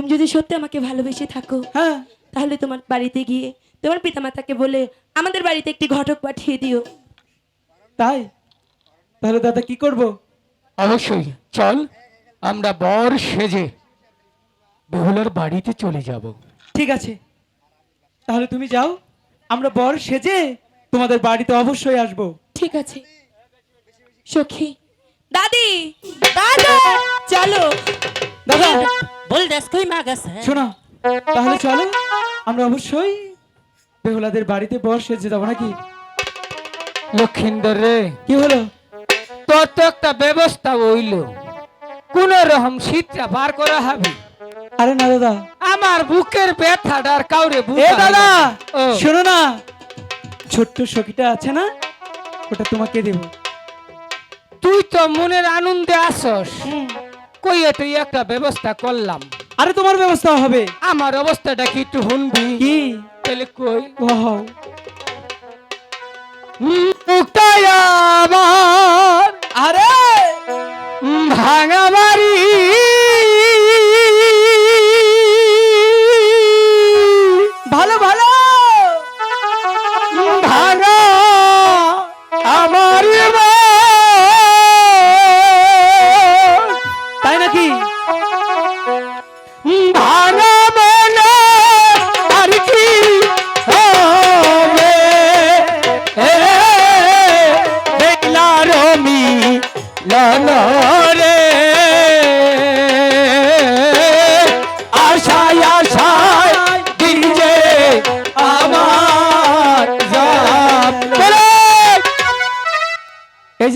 তুমি যদি সত্যি আমাকে ভালোবেসে থাকো হ্যাঁ। তাহলে তোমার বাড়িতে গিয়ে তোমার পিতামাতাকে বলে আমাদের বাড়িতে একটি ঘটক পাঠিয়ে দিও। তাই? তাহলে দাদা কি করব? অবশ্যই। চল আমরা বর সেজে বেহুলার বাড়িতে চলে যাব। ঠিক আছে। তাহলে তুমি যাও আমরা বর সেজে তোমাদের বাড়িতে অবশ্যই আসব। ঠিক আছে। সখী। দাদি দাদা! চলো। দাদা! বল দেশ কই মা গেছে। শোনো তাহলে চলো আমরা অবশ্যই বেহুলাদের বাড়িতে যাব নাকি? লক্ষিন্দর রে কি হলো? তোর তো একটা ব্যবস্থা হইল। কোন রকম শীতটা বার করা হবে। আরে না দাদা। আমার বুকের ব্যথাটা আর কাউরে এ বুঝাইলো দাদা। শোনো না ছোট্ট সখীটা আছে না ওটা তোমাকে দেব। তুই তো মনের আনন্দে আসস। কই তুই একটা ব্যবস্থা করলাম। আরে তোমার ব্যবস্থা হবে? আমার অবস্থাটা কি একটু শুনবি? কি? তাহলে কই? ওহ। মুক্তায়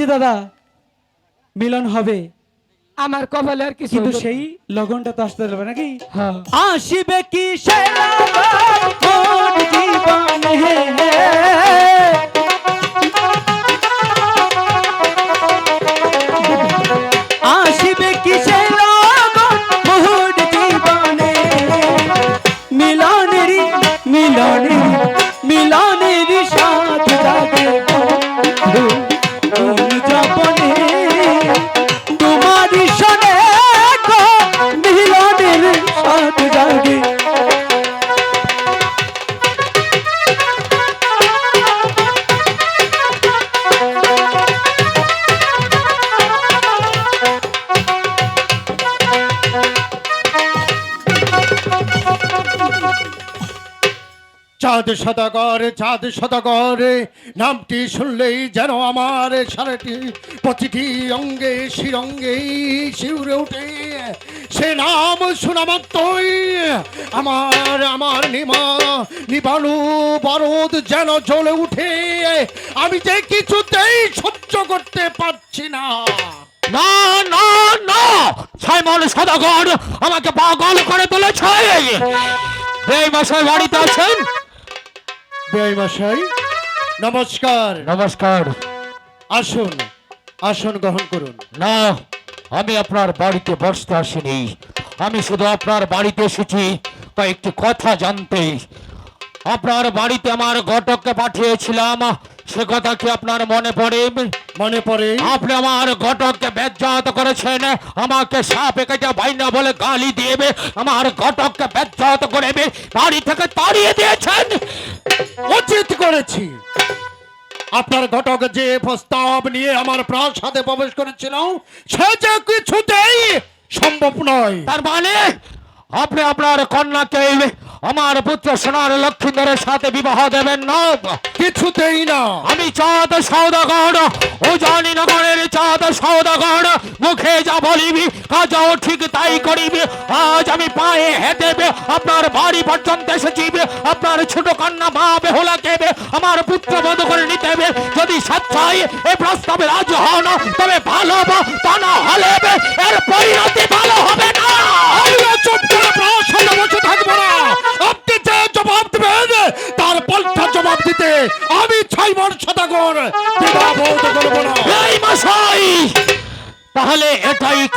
যে দাদা মিলন হবে। আমার কপালে আর কিছু কিন্তু সেই লগনটা তো আসতে হবে নাকি? আসিবে কি সে জীবনে আসিবে চাঁদ সদাগর চাঁদ সদাগর, নামটি শুনলেই যেন আমার সারাটি প্রতিটি অঙ্গে, শিরঙ্গে শিউরে ওঠে সে নাম শোনা মাত্রই আমার আমার নিমা নিবাণু বরদ যেন জ্বলে উঠে। আমি যে কিছুতেই সহ্য করতে পারছি না। না না না, সাইমন সদাগর আমাকে পাগল করে তুলেছে। এই মশাই বাড়িতে আছেন? বেআই মশাই। নমস্কার। নমস্কার। আসুন আসন গ্রহণ করুন। না আমি আপনার বাড়িতে বসতে আসিনি। আমি শুধু আপনার বাড়িতে এসেছি কয়েকটি কথা জানতে। আপনার বাড়িতে আমার ঘটককে পাঠিয়েছিলাম সে কথা কি আপনার মনে পড়ে? মনে পড়ে। আপনি আমার ঘটককে বেজ্জাত করেছেন আমাকে সাপে কেটে বাইনা বলে গালি দিয়েবে আমার ঘটককে বেজ্জাত করে বাড়ি থেকে তাড়িয়ে দিয়েছেন। উচিত করেছি। আপনার ঘটক যে প্রস্তাব নিয়ে আমার প্রাসাদে প্রবেশ করেছিল সে যে কিছুতেই সম্ভব নয়। তার মানে আপনি আপনার কন্যাকে আমার পুত্র সোনার লক্ষ্মীধরের সাথে বিবাহ দেবেন না। কিছুতেই না। আমি চাঁদ সৌদাগর ও জানি নগরের চাঁদ সৌদাগর মুখে যা বলিবি কাজাও ঠিক তাই করিবি। আজ আমি পায়ে হেঁটেবে আপনার বাড়ি পর্যন্ত এসেছি আপনার ছোট কন্যা মা বেহলা কেবে আমার পুত্র বধ করে নিতে হবে যদি স্বেচ্ছায় এ প্রস্তাবে রাজি হন তবে ভালো তা না হলে এর পরিণতি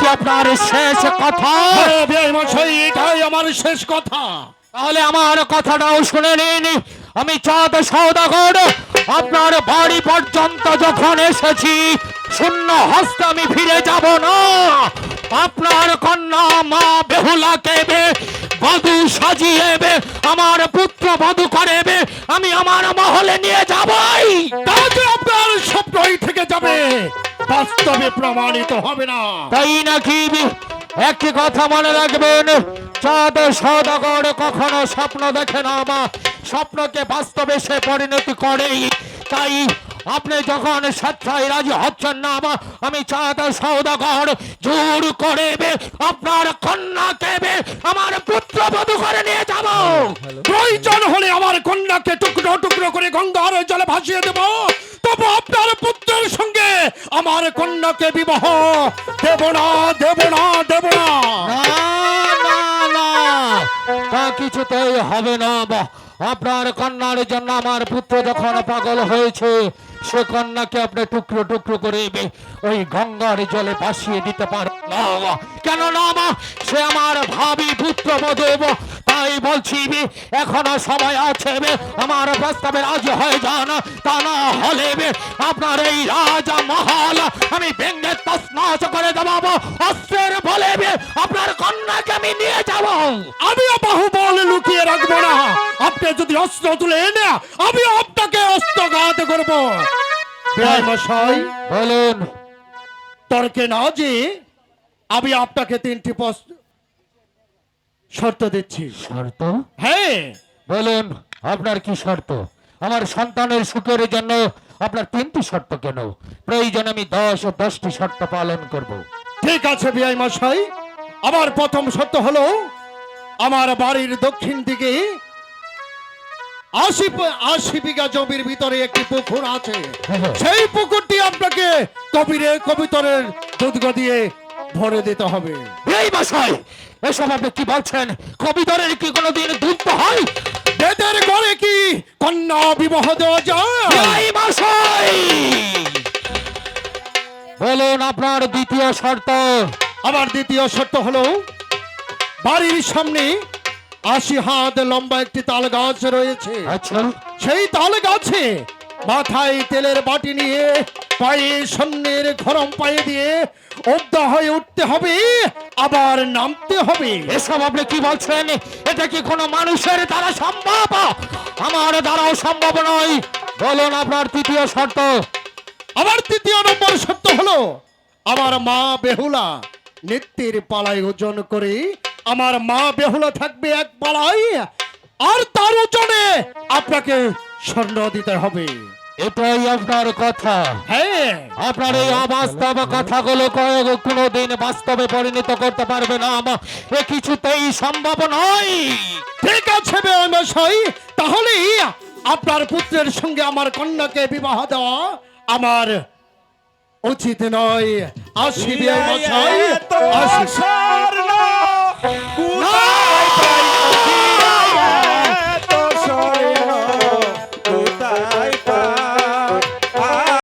আপনার শেষ কথা। হ্যাঁ, এটাই আমার শেষ কথা। তাহলে আমার কথাটাও শুনে নিন। আমি চাঁদ সৌদাগর আপনার বাড়ি পর্যন্ত যখন এসেছি শূন্য হস্তে আমি ফিরে যাব না। আপনার কন্যা মা বেহুলাকে বে- বধু সাজিয়ে বে, আমার পুত্র বধু করবে আমি আমার মহলে নিয়ে যাবই। বাস্তবে প্রমাণিত হবে না। তাই নাকি একই কথা মনে রাখবেন? চাঁদ সদাগর কখনো স্বপ্ন দেখে না বা স্বপ্নকে বাস্তবে সে পরিণতি করেই। তাই আপনি যখন স্বেচ্ছায় রাজি হচ্ছেন না আমি চাঁদ সৌদাগর জোর করে আপনার কন্যাকে আমার পুত্র বধূ করে নিয়ে যাব। প্রয়োজন হলে আমার কন্যাকে টুকরো টুকরো করে গঙ্গার জলে ভাসিয়ে দেব। তবু আপনার পুত্রের সঙ্গে আমার কন্যাকে বিবাহ দেব না দেব না দেব না। তা কিছুতেই হবে না আপনার কন্যার জন্য আমার পুত্র যখন পাগল হয়েছে সে কন্যাকে আপনি টুকরো টুকরো করে বে- ওই গঙ্গার জলে ভাসিয়ে দিতে পারে কেন না সে আমার ভাবি পুত্র বধূ তাই বলছি বে, এখনও সময় আছে বে, আমার প্রস্তাবে রাজি হয়ে যান। তা না হলে বে, আপনার এই রাজা মহল আমি ভেঙ্গে তসনাস করে দেবো অস্ত্রের বলে বে, আপনার কন্যাকে আমি নিয়ে যাব। আমিও বাহুবল লুকিয়ে রাখব না। আপনি যদি অস্ত্র তুলে এনে আমি আপনাকে অস্ত্রঘাত করব। বেআই মশাই। বলুন। তর্কে না যে আমি আপনাকে তিনটি প্রশ্ন শর্ত দিচ্ছি। শর্ত? হ্যাঁ। বলুন আপনার কি শর্ত? আমার সন্তানের সুখের জন্য আপনার তিনটি শর্ত কেন? প্রয়োজন আমি দশ ও দশটি শর্ত পালন করব। ঠিক আছে বিআই মশাই। আমার প্রথম শর্ত হলো আমার বাড়ির দক্ষিণ দিকে আশি আশি বিঘা জমির ভিতরে একটি পুকুর আছে। সেই পুকুরটি আপনাকে কবিরের কবিতরের দুধ দিয়ে ভরে দিতে হবে। এই মশাই এসব আপনি কি বলছেন? কবিতরের কি কোনোদিন দুধ হয়? বেদের ঘরে কি কন্যা বিবাহ দেওয়া যায়? এই মশাই বলুন আপনার দ্বিতীয় শর্ত। আমার দ্বিতীয় শর্ত হলো বাড়ির সামনে আশি হাত লম্বা একটি তাল গাছ রয়েছে। আচ্ছা। সেই তাল গাছে মাথায় তেলের বাটি নিয়ে পায়ে সন্ন্যের গরম পায়ে দিয়ে অব্দা হয়ে উঠতে হবে আবার নামতে হবে। এসব আপনি কি বলছেন? এটা কি কোনো মানুষের দ্বারা সম্ভব? আমার দ্বারাও সম্ভব নয়। বলুন আপনার তৃতীয় শর্ত। আমার তৃতীয় নম্বর সত্য হলো আমার মা বেহুলা নিত্যের পালায় ওজন করে আমার মা বেহুলা থাকবে এক পালায় আর তার ওজনে আপনাকে স্বর্ণ দিতে হবে। এটাই আপনার কথা। হ্যাঁ। আপনার এই অবাস্তব কথাগুলো কয়েক কোনোদিন বাস্তবে পরিণত করতে পারবে না এ কিছুতেই সম্ভব নয়। ঠিক আছে মশাই তাহলে আপনার পুত্রের সঙ্গে আমার কন্যাকে বিবাহ দেওয়া আমার উচিত নয়। আসি মশাই আসি। না